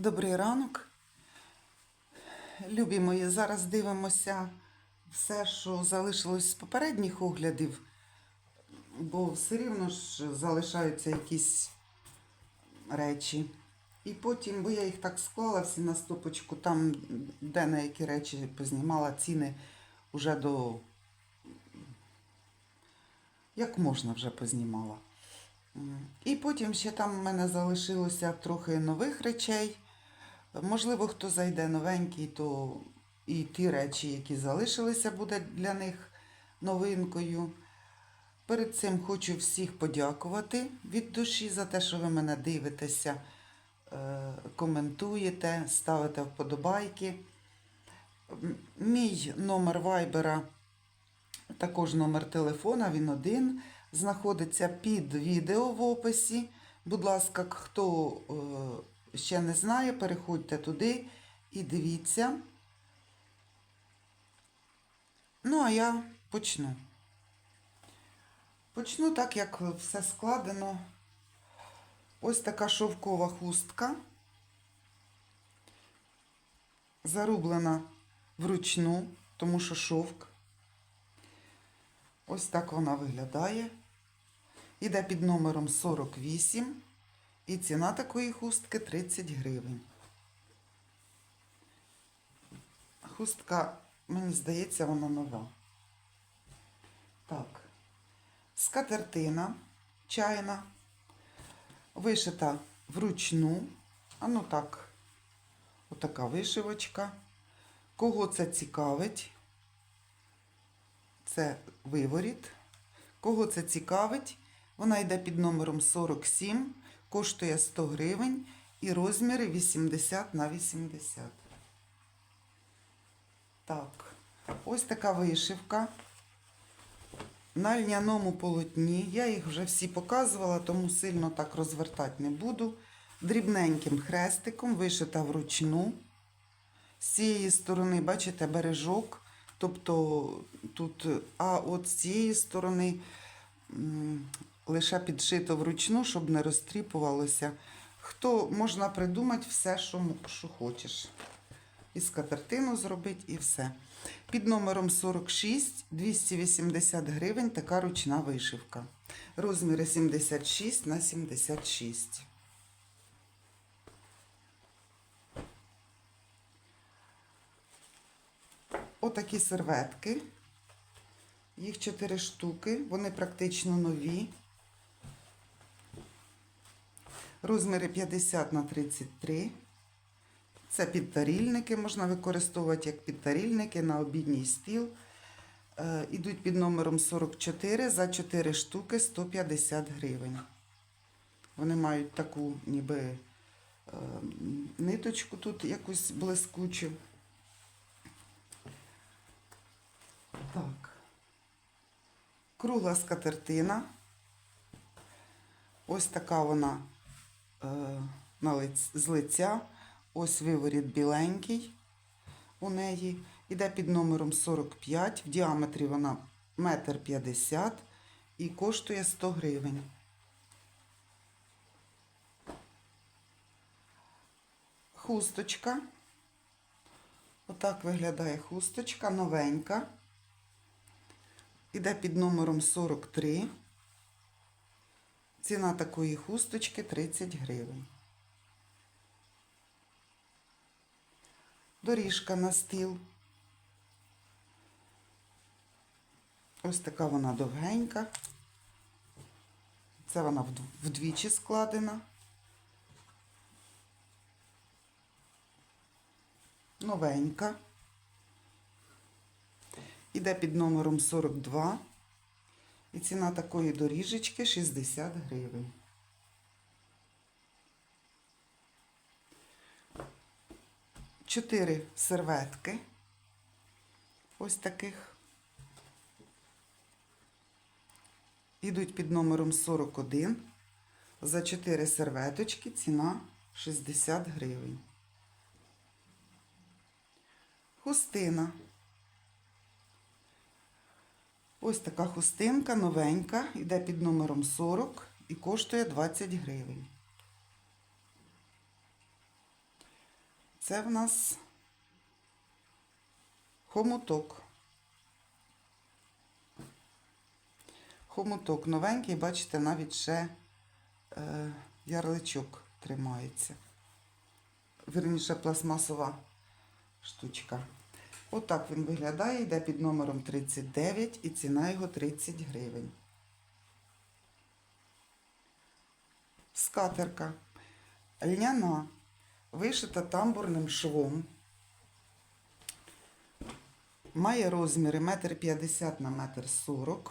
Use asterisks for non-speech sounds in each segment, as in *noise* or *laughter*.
Добрий ранок. Любі мої, зараз дивимося все, що залишилось з попередніх оглядів, бо все рівно ж залишаються якісь речі. І потім, бо я їх так склала всі на стопочку, там, де на які речі познімала ціни вже до. Як можна вже познімала. І потім ще там в мене залишилося трохи нових речей. Можливо, хто зайде новенький, то і ті речі, які залишилися, буде для них новинкою. Перед цим хочу всіх подякувати від душі за те, що ви мене дивитеся, е, коментуєте, ставите вподобайки. Мій номер вайбера, також номер телефона, він один, знаходиться під відео в описі. Будь ласка, хто е, ще не знає, переходьте туди і дивіться. Ну, а я почну. Почну так, як все складено. Ось така шовкова хустка. Зарублена вручну, тому що шовк. Ось так вона виглядає. Іде під номером 48. І ціна такої хустки 30 гривень. Хустка, мені здається, вона нова. Так. Скатертина чайна, вишита вручну. А ну так, отака вишивочка. Кого це цікавить? Це виворіт. Кого це цікавить? Вона йде під номером 47, коштує 100 гривень і розміри 80 на 80. Так, ось така вишивка. На льняному полотні. Я їх вже всі показувала, тому сильно так розвертати не буду. Дрібненьким хрестиком вишита вручну. З цієї сторони, бачите, бережок. Тобто тут, а от з цієї сторони лише підшито вручну, щоб не розтріпувалося. Хто можна придумати все, що, що хочеш. І скатертину зробити, і все. Під номером 46 280 гривень така ручна вишивка. Розміри 76 на 76. Отакі серветки. Їх 4 штуки, вони практично нові. Розміри 50 на 33. Це підтарільники, можна використовувати як підтарільники на обідній стіл. Е, ідуть під номером 44 за 4 штуки 150 гривень. Вони мають таку ніби е, ниточку тут якусь блискучу. Так. Кругла скатертина. Ось така вона з лиця. Ось виворіт біленький у неї. Іде під номером 45. В діаметрі вона 1,50 м і коштує 100 гривень. Хусточка. Отак виглядає хусточка, новенька. Іде під номером 43. Ціна такої хусточки 30 гривень. Доріжка на стіл. Ось така вона довгенька. Це вона вдвічі складена. Новенька. Іде під номером 42. І ціна такої доріжечки 60 гривень. Чотири серветки. Ось таких. Ідуть під номером 41. За 4 серветочки ціна 60 гривень. Хустина. Ось така хустинка новенька, йде під номером 40 і коштує 20 гривень. Це в нас хомуток. Хомуток новенький, бачите, навіть ще е, ярличок тримається. Вірніше, пластмасова штучка. Отак він виглядає, йде під номером 39 і ціна його 30 гривень. Скатерка. Льняна, вишита тамбурним швом. Має розміри 1,50 на 1,40 м.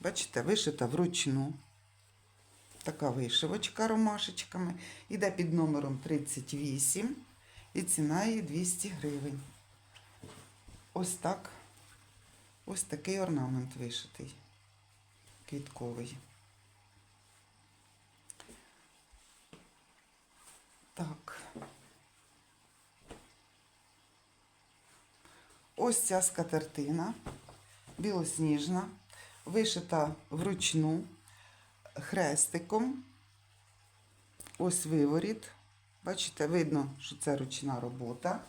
Бачите, вишита вручну. Така вишивочка ромашечками. Іде під номером 38 і ціна її 200 гривень. Ось так. Ось такий орнамент вишитий. Квітковий. Так. Ось ця скатертина, білосніжна, вишита вручну хрестиком. Ось виворіт. Бачите, видно, що це ручна робота.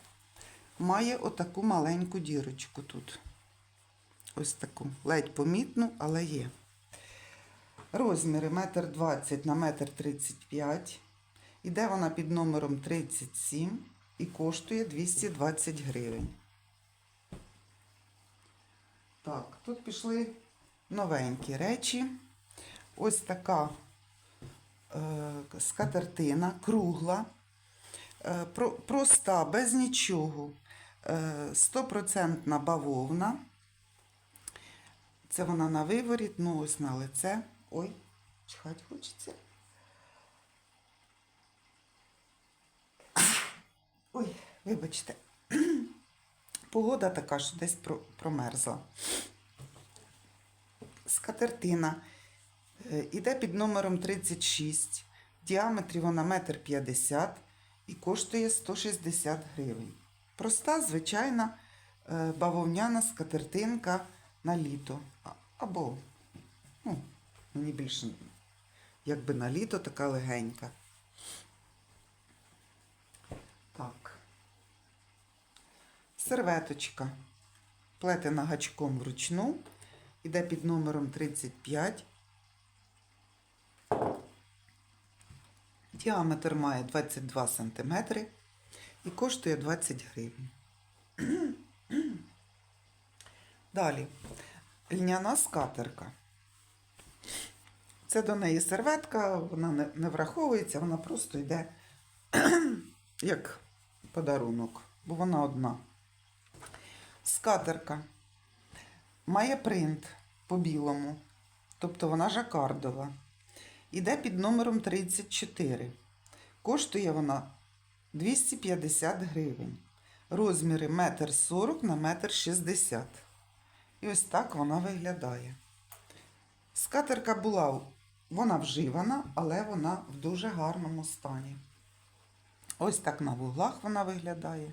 Має отаку маленьку дірочку тут. Ось таку. Ледь помітну, але є. Розміри 1,20 на 1,35 м. Іде вона під номером 37 і коштує 220 гривень. Так, тут пішли новенькі речі. Ось така е, скатертина, кругла, е, про, проста, без нічого. Е, Стопроцентна бавовна. Це вона на виворіт, ну ось на лице. Ой, чихать хочеться. Ой, вибачте. Погода така, що десь про- промерзла. Скатертина. Е, Іде під номером 36. В діаметрі вона 1,50 м і коштує 160 гривень. Проста, звичайна е, бавовняна скатертинка на літо. Або, ну, мені більше, якби на літо така легенька. Так. Серветочка. Плетена гачком вручну. Іде під номером 35. Діаметр має 22 см і коштує 20 гривень. Далі. Льняна скатерка. Це до неї серветка, вона не, враховується, вона просто йде *clears throat* як подарунок, бо вона одна. Скатерка має принт по білому, тобто вона жакардова. Іде під номером 34. Коштує вона 250 гривень. Розміри 1,40 на 1,60 м. І ось так вона виглядає. Скатерка була, вона вживана, але вона в дуже гарному стані. Ось так на вуглах вона виглядає.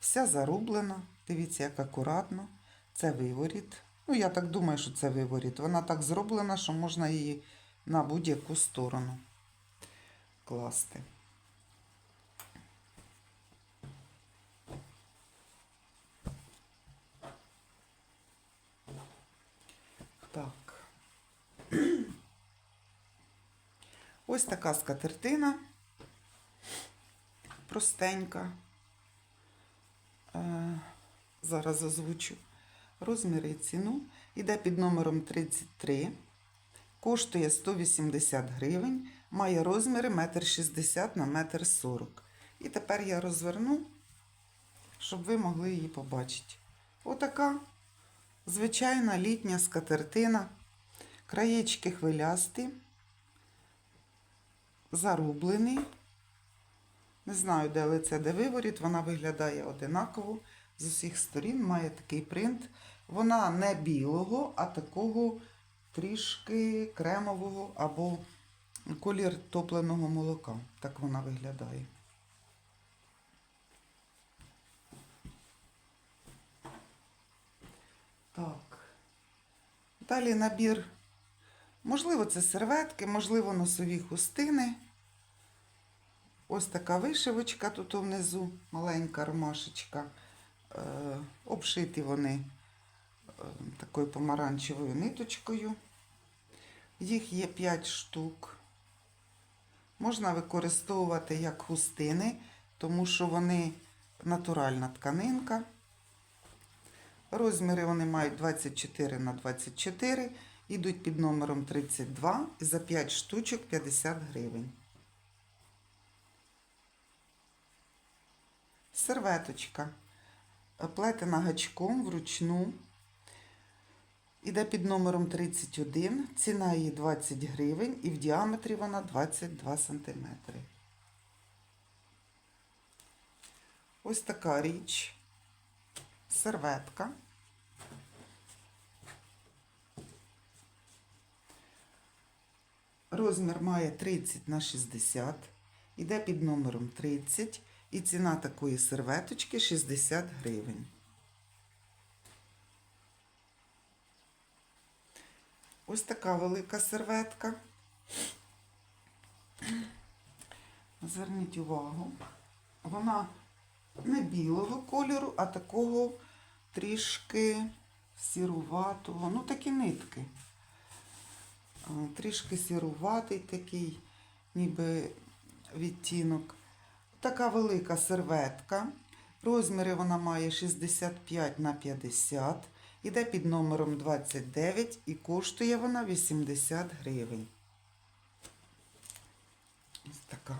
Вся зарублена. Дивіться, як акуратно. Це виворіт. Ну, я так думаю, що це виворіт. Вона так зроблена, що можна її на будь-яку сторону класти. Так. Ось така скатертина. Простенька. Е, зараз озвучу розміри і ціну. Іде під номером 33. Коштує 180 гривень. Має розміри 1,60 на 1,40 м. І тепер я розверну, щоб ви могли її побачити. Отака звичайна літня скатертина. Краєчки хвилясті, зарублені. Не знаю, де лице, де виворіт. Вона виглядає одинаково. З усіх сторін має такий принт. Вона не білого, а такого трішки кремового або колір топленого молока. Так вона виглядає. Так. Далі набір. Можливо, це серветки, можливо, носові хустини. Ось така вишивочка тут внизу, маленька ромашечка. Е, обшиті вони е, такою помаранчевою ниточкою. Їх є 5 штук. Можна використовувати як хустини, тому що вони натуральна тканинка. Розміри вони мають 24 на 24, йдуть під номером 32 і за 5 штучок 50 гривень. Серветочка. Плетена гачком вручну. Іде під номером 31. Ціна її 20 гривень і в діаметрі вона 22 см. Ось така річ. Серветка. Розмір має 30 на 60. Іде під номером 30. І ціна такої серветочки 60 гривень. Ось така велика серветка. Зверніть увагу. Вона не білого кольору, а такого трішки сіруватого. Ну, такі нитки. А, Трішки сіруватий такий, ніби відтінок. Така велика серветка. Розміри вона має 65 на 50. Іде під номером 29 і коштує вона 80 гривень. Ось така.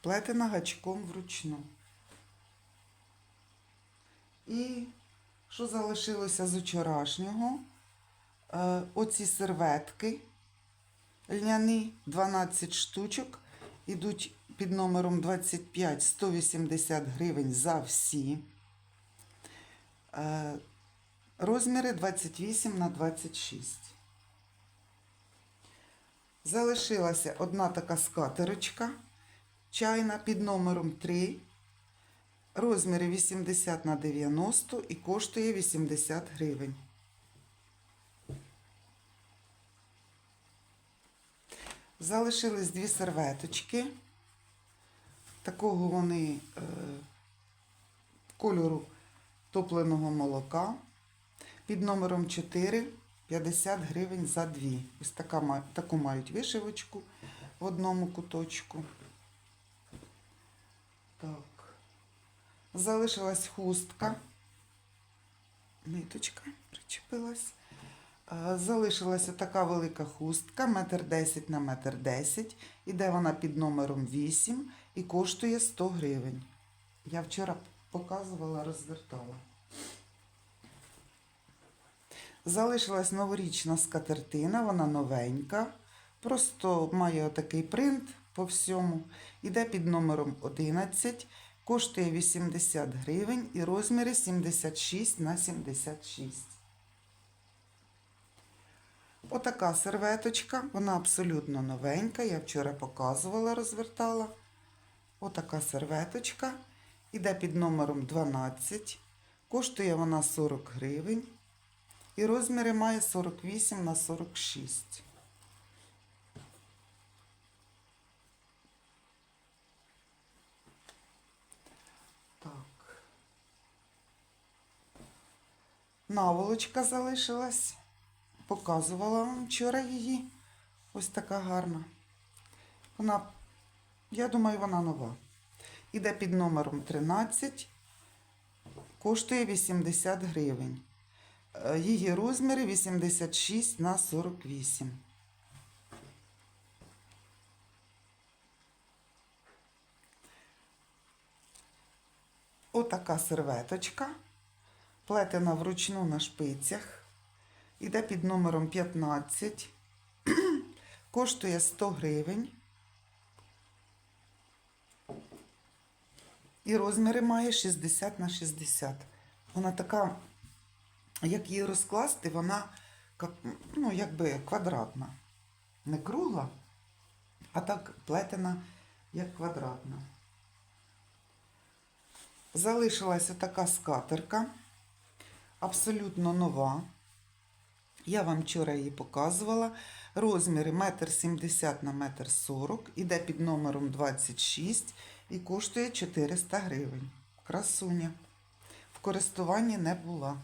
Плетена гачком вручну. І що залишилося з вчорашнього? Е, оці серветки льняні 12 штучок. Ідуть під номером 25 180 гривень за всі. Е, Розміри 28 на 26. Залишилася одна така скатерочка чайна під номером 3. Розміри 80 на 90 і коштує 80 гривень. Залишились дві серветочки. Такого вони е, кольору топленого молока. Під номером 4 50 гривень за дві. Ось така, таку мають вишивочку в одному куточку. Так. Залишилась хустка. Ниточка причепилась. Е, Залишилася така велика хустка, метр 10 на метр 10. Іде вона під номером 8 і коштує 100 гривень. Я вчора показувала, розвертала. Залишилась новорічна скатертина, вона новенька. Просто має отакий принт по всьому. Іде під номером 11, коштує 80 гривень і розміри 76 на 76. Отака серветочка, вона абсолютно новенька. Я вчора показувала, розвертала. Отака серветочка. Іде під номером 12. Коштує вона 40 гривень. І розміри має 48 на 46. Так. Наволочка залишилась. Показувала вам вчора її. Ось така гарна. Вона, я думаю, вона нова. Іде під номером 13. Коштує 80 гривень. Е, Її розміри 86 на 48. Отака серветочка. Плетена вручну на шпицях. Іде під номером 15. *clears throat* Коштує 100 гривень. І розміри має 60 на 60. Вона така, як її розкласти, вона ну, якби квадратна. Не кругла, а так плетена, як квадратна. Залишилася така скатерка, абсолютно нова. Я вам вчора її показувала. Розміри 1,70 на 1,40 м. Іде під номером 26 і коштує 400 гривень. Красуня. В користуванні не була.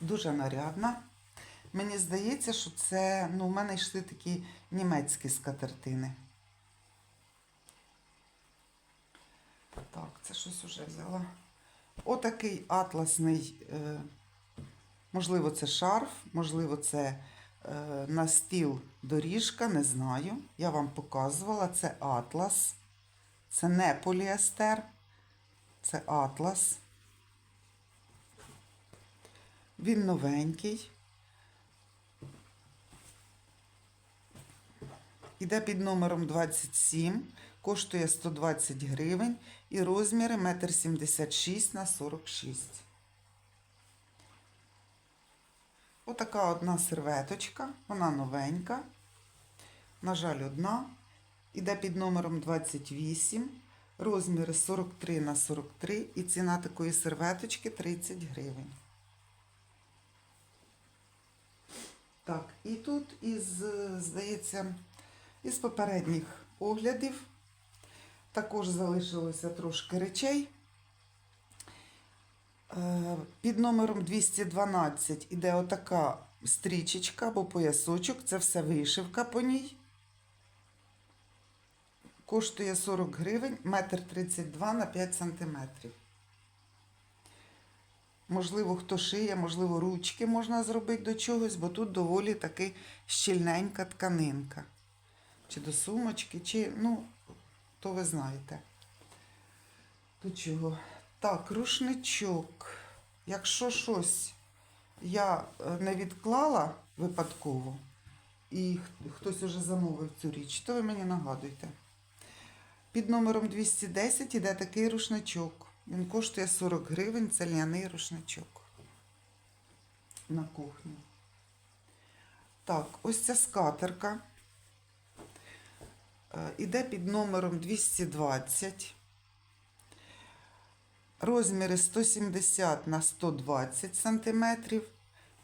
Дуже нарядна. Мені здається, що це, ну, в мене йшли такі німецькі скатертини. Так, це щось уже взяла. Отакий атласний, е, можливо, це шарф, можливо, це е, на стіл доріжка, не знаю. Я вам показувала, це атлас. Це не поліестер, це атлас. Він новенький. Іде під номером 27, коштує 120 гривень і розміри 1,76 на 46. Отака одна серветочка, вона новенька. На жаль, одна. Іде під номером 28, розміри 43 на 43 і ціна такої серветочки 30 гривень. Так, і тут із, здається, із попередніх оглядів також залишилося трошки речей. Е, Під номером 212 іде отака стрічечка або поясочок, це все вишивка по ній. Коштує 40 гривень, метр 32 на 5 сантиметрів. Можливо, хто шиє, можливо, ручки можна зробити до чогось, бо тут доволі таки щільненька тканинка. Чи до сумочки, чи, ну, то ви знаєте. До чого? Так, рушничок. Якщо щось я е, не відклала випадково, і хтось уже замовив цю річ, то ви мені нагадуйте. Під номером 210 іде такий рушничок. Він коштує 40 гривень, це ляний рушничок на кухні. Так, ось ця скатерка. Е, Іде під номером 220. Розміри 170 на 120 сантиметрів.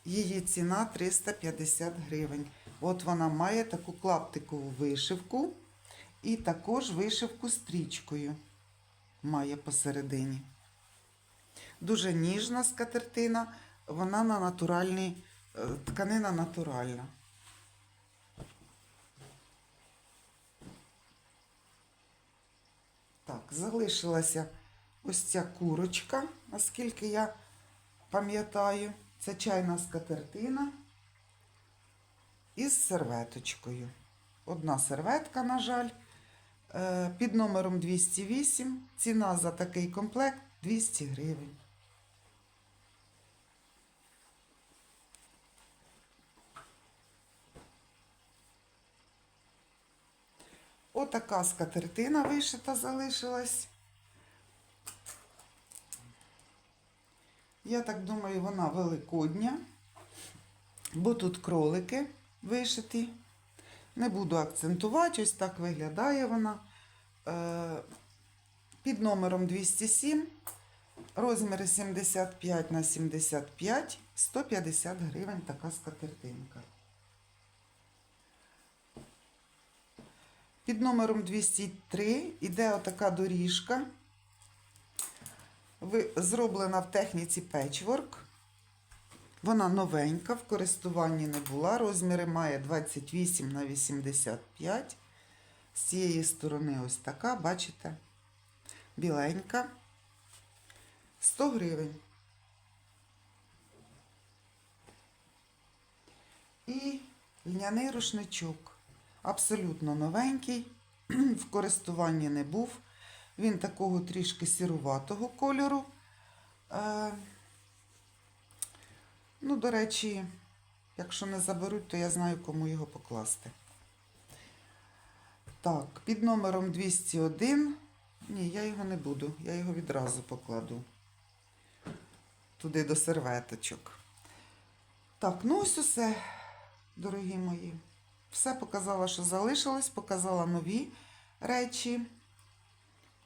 Її ціна 350 гривень. От вона має таку клаптикову вишивку і також вишивку стрічкою має посередині. Дуже ніжна скатертина, вона на натуральній, е, тканина натуральна. Так, залишилася ось ця курочка, наскільки я пам'ятаю. Це чайна скатертина із серветочкою. Одна серветка, на жаль, е, під номером 208. Ціна за такий комплект 200 гривень. Отака скатертина вишита залишилась. Я так думаю, вона великодня, бо тут кролики вишиті. Не буду акцентувати, ось так виглядає вона. Е, Під номером 207, розміри 75 на 75, 150 гривень така скатертинка. Під номером 203 іде отака доріжка. Зроблена в техніці печворк. Вона новенька, в користуванні не була. Розміри має 28 на 85. З цієї сторони ось така, бачите, біленька. 100 гривень. І льняний рушничок. Абсолютно новенький, *clears throat* в користуванні не був. Він такого трішки сіруватого кольору. Е, ну, до речі, якщо не заберуть, то я знаю, кому його покласти. Так, під номером 201. Ні, я його не буду. Я його відразу покладу. Туди до серветочок. Так, ну ось усе, дорогі мої. Все показала, що залишилось, показала нові речі.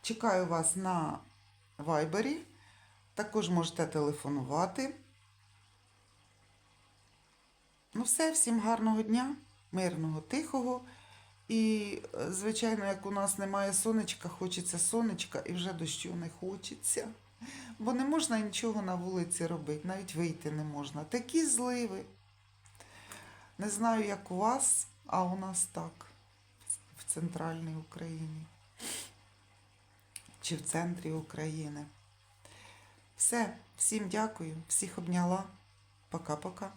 Чекаю вас на вайбері. Також можете телефонувати. Ну, все, всім гарного дня, мирного, тихого. І, е, звичайно, як у нас немає сонечка, хочеться сонечка і вже дощу не хочеться. Бо не можна нічого на вулиці робити, навіть вийти не можна. Такі зливи. Не знаю, як у вас, а у нас так. В центральній Україні. Чи в центрі України. Все, всім дякую, всіх обняла. Пока-пока.